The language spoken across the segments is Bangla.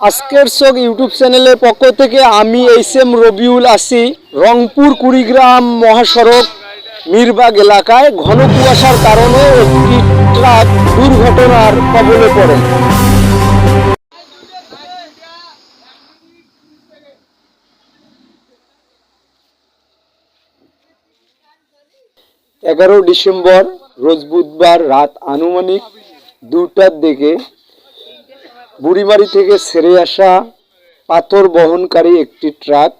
আজকের চোখ ইউটিউব চ্যানেলের পক্ষ থেকে আমি এইচ এম রবিউল আসি, রংপুর, কুড়িগ্রাম মহাসড়ক, মিরবাগ এলাকায় ঘন কুয়াশার কারণে একটি ট্রাক দুর্ঘটনার কবলে পড়ে। এগারো ডিসেম্বর, রোজ বুধবার রাত আনুমানিক দুটার দিকে বুড়িমারি থেকে ছেড়ে আসা পাথর বহনকারী একটি ট্রাক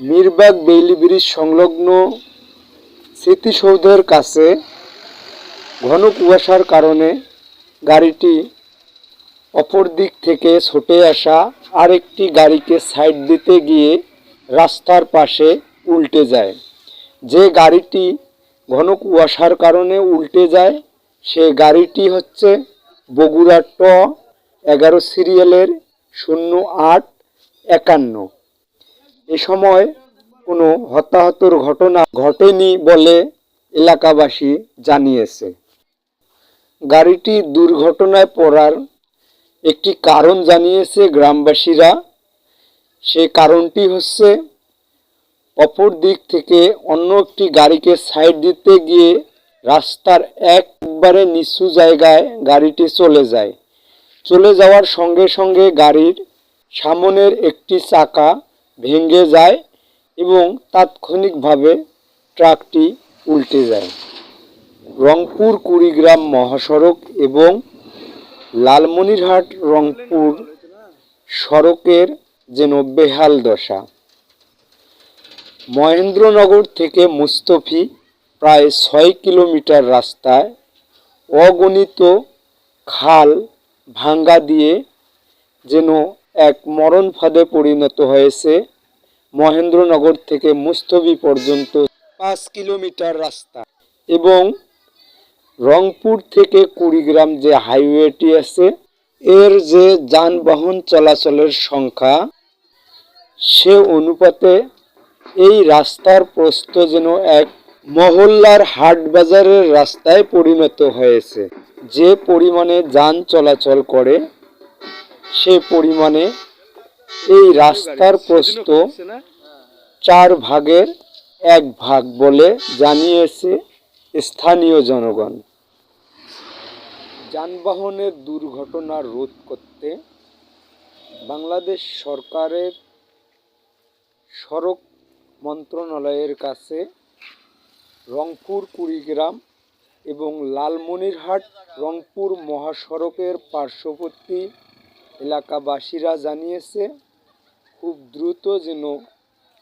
মিরবাগ বেইলি ব্রিজ সংলগ্ন স্মৃতিসৌধের কাছে ঘন কুয়াশার কারণে গাড়িটি অপর দিক থেকে ছুটে আসা আরেকটি গাড়িকে সাইড দিতে গিয়ে রাস্তার পাশে উল্টে যায়। যে গাড়িটি ঘন কুয়াশার কারণে উল্টে যায়, সে গাড়িটি হচ্ছে বগুড়া ট এগারো সিরিয়ালের শূন্য আট একান্ন। এ সময় কোনো হতাহতর ঘটনা ঘটেনি বলে এলাকাবাসী জানিয়েছে। গাড়িটি দুর্ঘটনায় পড়ার একটি কারণ জানিয়েছে গ্রামবাসীরা। সে কারণটি হচ্ছে অপর দিক থেকে অন্য একটি গাড়িকে সাইড দিতে গিয়ে রাস্তার একবারে নিচু জায়গায় গাড়িটি চলে যায়। চলে যাওয়ার সঙ্গে সঙ্গে গাড়ির সামনের একটি চাকা ভেঙে যায় এবং তাৎক্ষণিকভাবে ট্রাকটি উল্টে যায়। রংপুর কুড়িগ্রাম মহাসড়ক এবং লালমনিরহাট রংপুর সড়কের যেন বেহাল দশা। মহেন্দ্রনগর থেকে মুস্তফি প্রায় ছয় কিলোমিটার রাস্তায় অগণিত খাল ভাঙ্গা দিয়ে যেন এক মরণ ফাঁদে পরিণত হয়েছে মহেন্দ্রনগর থেকে মুস্তফি পর্যন্ত পাঁচ কিলোমিটার রাস্তা এবং রংপুর থেকে কুড়িগ্রাম যে হাইওয়েটি আছে, এর যে যানবাহন চলাচলের সংখ্যা, সে অনুপাতে এই রাস্তার প্রস্থ যেন এক মহল্লার হাট বাজারের রাস্তায় পরিণত হয়েছে। যে পরিমাণে যান চলাচল করে, সে পরিমাণে এই রাস্তার প্রস্ত চার ভাগের এক ভাগ বলে জানিয়েছে স্থানীয় জনগণ। যানবাহনের দুর্ঘটনা রোধ করতে বাংলাদেশ সরকারের সড়ক মন্ত্রণালয়ের কাছে রংপুর কুড়িগ্রাম এবং লালমনিরহাট রংপুর মহাসড়কের পার্শ্ববর্তী এলাকাবাসীরা জানিয়েছে, খুব দ্রুত যেন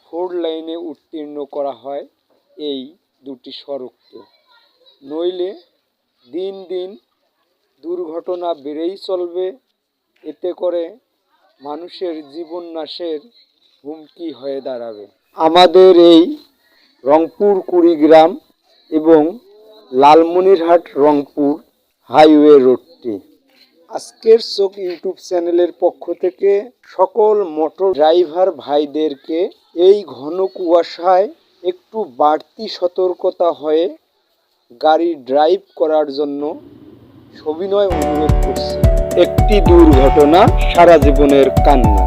ফোর লাইনে উত্তীর্ণ করা হয় এই দুটি সড়ককে। নইলে দিন দিন দুর্ঘটনা বেড়েই চলবে, এতে করে মানুষের জীবন নাশের হুমকি হয়ে দাঁড়াবে। আমাদের এই রংপুর, কুড়িগ্রাম এবং লালমনিরহাট, রংপুর, হাইওয়ে রোডটি। আজকের চোখ ইউটিউব চ্যানেলের পক্ষ থেকে সকল মোটর ড্রাইভার ভাইদেরকে এই ঘন কুয়াশায় একটু বাড়তি সতর্কতা হয়ে গাড়ি ড্রাইভ করার জন্য সবিনয় অনুরোধ করছি। একটি দুর্ঘটনা সারা জীবনের কান্না।